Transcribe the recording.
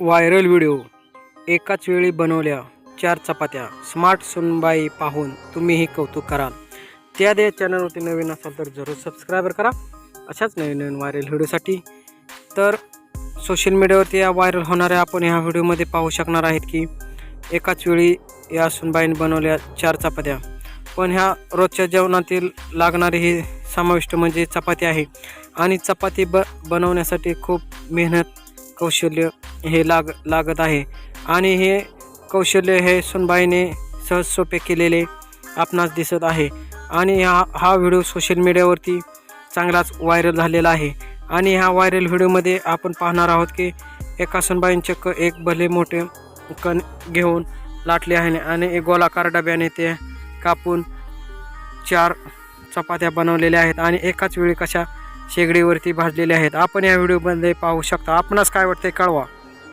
Viral video. एकाच वेळी बनवल्या चार चपात्या. स्मार्ट सुनबाई पाहून तुम्हीही कौतुक कराल. त्या दे चॅनलवरती नवीन असाल तर जरूर सबस्क्रायबर करा. अशाच नवीन नवीन व्हायरल व्हिडिओसाठी. तर सोशल मीडियावरती या व्हायरल होणाऱ्या आपण ह्या व्हिडिओमध्ये पाहू शकणार आहेत की एकाच वेळी या सुनबाईने बनवल्या चार चपात्या. पण ह्या रोजच्या जेवणातील लागणारी ही समाविष्ट म्हणजे चपाती आहे. आणि चपाती ब बनवण्यासाठी खूप मेहनत कौशल्य हे लाग लागत आहे. आणि हे कौशल्य हे सुनबाईने सहज सोपे केलेले आपणास दिसत आहे. आणि हा हा व्हिडिओ सोशल मीडियावरती चांगलाच व्हायरल झालेला आहे. आणि ह्या व्हायरल व्हिडिओमध्ये आपण पाहणार आहोत की एका सुनबाईंचे क एक भले मोठे कण घेऊन लाटले आहे आणि एक गोलाकार डब्याने ते कापून चार चपात्या बनवलेल्या आहेत. आणि एकाच वेळी कशा शेगडीवरती भाजलेले आहेत. आपण या व्हिडिओमध्ये पाहू शकता. आपणास काय वाटते कळवा.